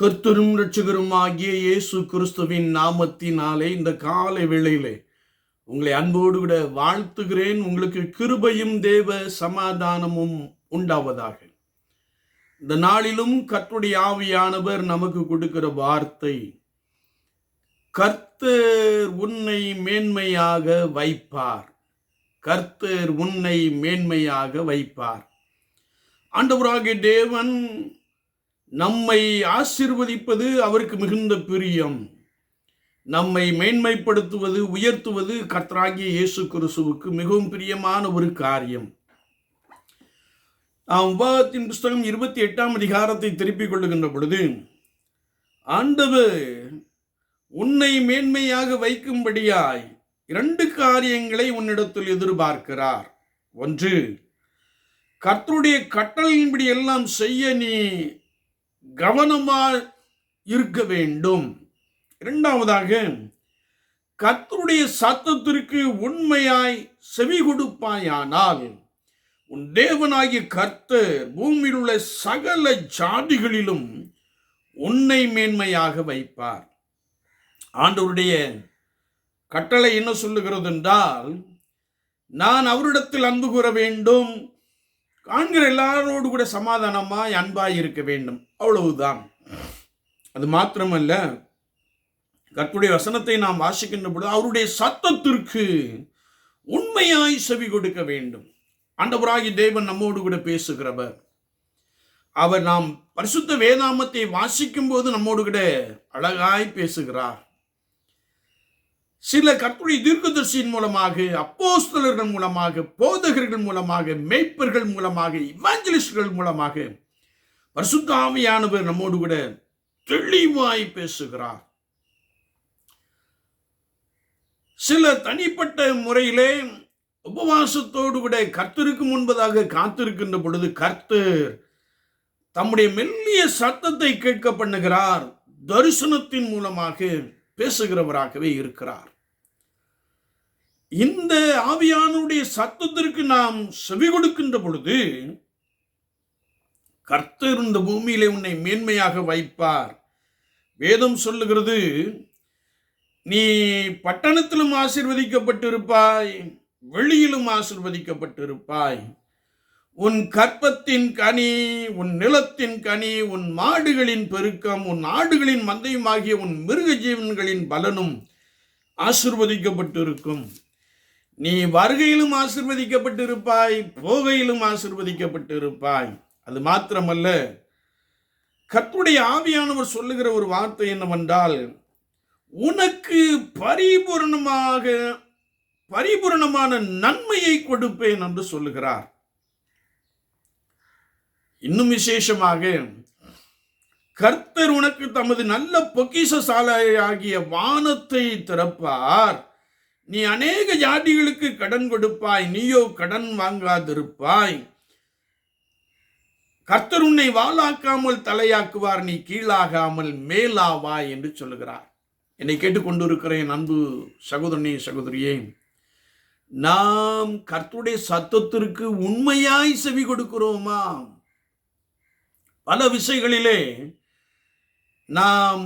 கர்த்தரும் ரட்சகருமாகிய இயேசு கிறிஸ்துவின் நாமத்தினாலே இந்த காலை வேளையிலே உங்களை அன்போடு கூட வாழ்த்துகிறேன். உங்களுக்கு கிருபையும் தேவ சமாதானமும் உண்டாவதாக. இந்த நாளிலும் கற்றுடைய ஆவியானவர் நமக்கு கொடுக்கிற வார்த்தை கர்த்தர் உன்னை மேன்மையாக வைப்பார். கர்த்தர் உன்னை மேன்மையாக வைப்பார். ஆண்டவராகிய தேவன் நம்மை ஆசிர்வதிப்பது அவருக்கு மிகுந்த பிரியம். நம்மை மேன்மைப்படுத்துவது உயர்த்துவது கர்த்தராகிய இயேசு கிறிஸ்துவுக்கு மிகவும் பிரியமான ஒரு காரியம். நாம் உபாகத்தின் புஸ்தகம் இருபத்தி எட்டாம் அதிகாரத்தை திருப்பிக் கொள்ளுகின்ற பொழுது ஆண்டவர் உன்னை மேன்மையாக வைக்கும்படியாய் இரண்டு காரியங்களை உன்னிடத்தில் எதிர்பார்க்கிறார். ஒன்று கர்த்தருடைய கட்டளையின்படி எல்லாம் செய்ய நீ கவனமாக இருக்க வேண்டும். இரண்டாவதாக கர்த்தருடைய சத்தத்திற்கு உண்மையாய் செவி கொடுப்பாயானால் உன் தேவனாகிய கர்த்தர் பூமியில் உள்ள சகல ஜாதிகளிலும் உன்னை மேன்மையாக வைப்பார். ஆண்டவருடைய கட்டளை என்ன சொல்லுகிறது என்றால் நான் அவரிடத்தில் அன்பு கூற வேண்டும் காண்கிற எல்லாரோடு கூட சமாதானமாய் அன்பாய் இருக்க வேண்டும். அவ்வளவுதான். அது மாத்திரமல்ல கர்த்தருடைய வசனத்தை நாம் வாசிக்கின்ற பொழுது அவருடைய சத்தத்திற்கு உண்மையாய் செவி கொடுக்க வேண்டும். ஆண்டவராகி தேவன் நம்மோடு கூட பேசுகிறவர். அவர் நாம் பரிசுத்த வேதாமத்தை வாசிக்கும் போது நம்மோடு கூட அழகாய் பேசுகிறார். சில கற்புடைய தீர்க்கதர்சியின் மூலமாக அப்போஸ்தலர்கள் மூலமாக போதகர்கள் மூலமாக மேய்ப்பர்கள் மூலமாக இவாஞ்சலிஸ்ட்கள் மூலமாக பரிசுத்தாவியானவர் நம்மோடு கூட தெளிவாய் பேசுகிறார். சில தனிப்பட்ட முறையிலே உபவாசத்தோடு கூட கர்த்தருக்கு முன்பதாக காத்திருக்கின்ற பொழுது கர்த்தர் தம்முடைய மெல்லிய சத்தத்தை கேட்க பண்ணுகிறார். தரிசனத்தின் மூலமாக பேசுகிறவராகவே இருக்கிறார். இந்த ஆவியானுடைய சத்தத்திற்கு நாம் செவி கொடுக்கின்ற பொழுது கர்த்தர் இந்த பூமியிலே உன்னை மேன்மையாக வைப்பார். வேதம் சொல்லுகிறது நீ பட்டணத்திலும் ஆசிர்வதிக்கப்பட்டிருப்பாய் வெளியிலும் ஆசிர்வதிக்கப்பட்டிருப்பாய். உன் கற்பத்தின் கனி உன் நிலத்தின் கனி உன் மாடுகளின் பெருக்கம் உன் ஆடுகளின் மந்தையுமாகிய உன் மிருக ஜீவன்களின் பலனும் ஆசிர்வதிக்கப்பட்டிருக்கும். நீ வருகையிலும் ஆசிர்வதிக்கப்பட்டிருப்பாய் போகையிலும் ஆசிர்வதிக்கப்பட்டிருப்பாய். அது மாத்திரமல்ல கத்துடைய ஆவியானவர் சொல்லுகிற ஒரு வார்த்தை என்னவென்றால் உனக்கு பரிபூரணமாக பரிபூரணமான நன்மையை கொடுப்பேன் என்று சொல்லுகிறார். இன்னும் விசேஷமாக கர்த்தர் உனக்கு தமது நல்ல பொக்கிஷ சாலையாகிய வானத்தை திறப்பார். நீ அநேக ஜாதிகளுக்கு கடன் கொடுப்பாய் நீயோ கடன் வாங்காதிருப்பாய். கர்த்தர் உன்னை வாளாக்காமல் தலையாக்குவார் நீ கீழாகாமல் மேலாவா என்று சொல்லுகிறார். என்னை கேட்டுக்கொண்டிருக்கிறேன் அன்பு சகோதரனே சகோதரியே நாம் கர்த்தருடைய சத்தத்திற்கு உண்மையாய் செவி கொடுக்கிறோமா? பல விஷயங்களிலே நாம்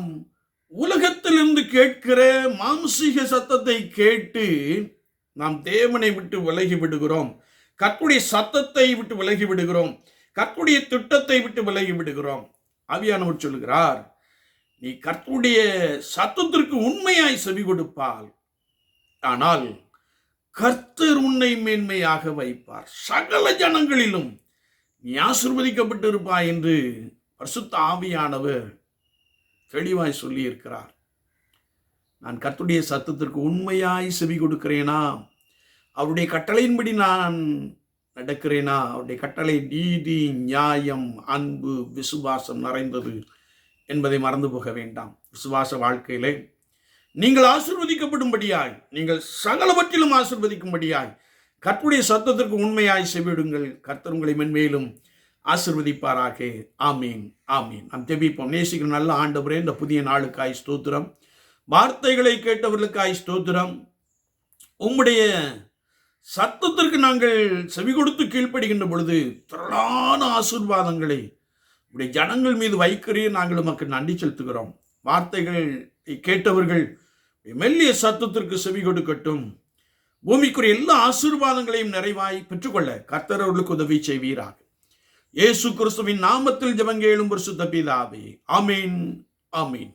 உலகத்திலிருந்து கேட்கிற மாம்சீக சத்தத்தை கேட்டு நாம் தேவனை விட்டு விலகி விடுகிறோம். கர்த்தருடைய சத்தத்தை விட்டு விலகி விடுகிறோம். கர்த்துடைய திட்டத்தை விட்டு விலகி விடுகிறோம். ஆவியானவர் சொல்லுகிறார் நீ கர்த்துடைய சத்தத்திற்கு உண்மையாய் செவி கொடுப்பால் ஆனால் கர்த்தர் உன்னை மேன்மையாக வைப்பார். சகல ஜனங்களிலும் நீ ஆசிர்வதிக்கப்பட்டிருப்பாய் என்று பரிசுத்த ஆவியானவர் தெளிவாய் சொல்லியிருக்கிறார். நான் கர்த்துடைய சத்தத்திற்கு உண்மையாய் செவி கொடுக்கிறேனா? அவருடைய கட்டளையின்படி நான் நடக்கிறேனா? அவருடைய கட்டளை நீதி நியாயம் அன்பு விசுவாசம் நிறைந்தது என்பதை மறந்து போக வேண்டாம். விசுவாச வாழ்க்கையிலே நீங்கள் ஆசிர்வதிக்கப்படும்படியாய் நீங்கள் சகலவற்றிலும் ஆசிர்வதிக்கும்படியாய் கற்புடைய சத்தத்திற்கு உண்மையாய் செவிடுங்கள். கர்த்தர் உங்களை மென்மேலும் ஆசிர்வதிப்பாராக. ஆமீன் ஆமீன். நாம் தெபிப்போம் நேசிக்கிற நல்ல ஆண்டவரே இந்த புதிய நாளுக்காய் ஸ்தோத்திரம். வார்த்தைகளை கேட்டவர்களுக்காய் ஸ்தோத்திரம். உம்முடைய சத்தத்திற்கு நாங்கள் செவி கொடுத்து கீழ்ப்படுகின்ற பொழுது திரளான ஆசீர்வாதங்களை இப்படி ஜனங்கள் மீது வைக்கிறீர் நாங்கள் உமக்கு நன்றி செலுத்துகிறோம். வார்த்தைகள் கேட்டவர்கள் மெல்லிய சத்தத்திற்கு செவி கொடுக்கட்டும். பூமிக்குரிய எல்லா ஆசீர்வாதங்களையும் நிறைவாய் பெற்றுக்கொள்ள கர்த்தர் அவர்களுக்கு உதவி செய்வீராக. இயேசு கிறிஸ்துவின் நாமத்தில் ஜெபங்கேளும் பரிசுத்த பிதாவே. ஆமீன். ஆமீன்.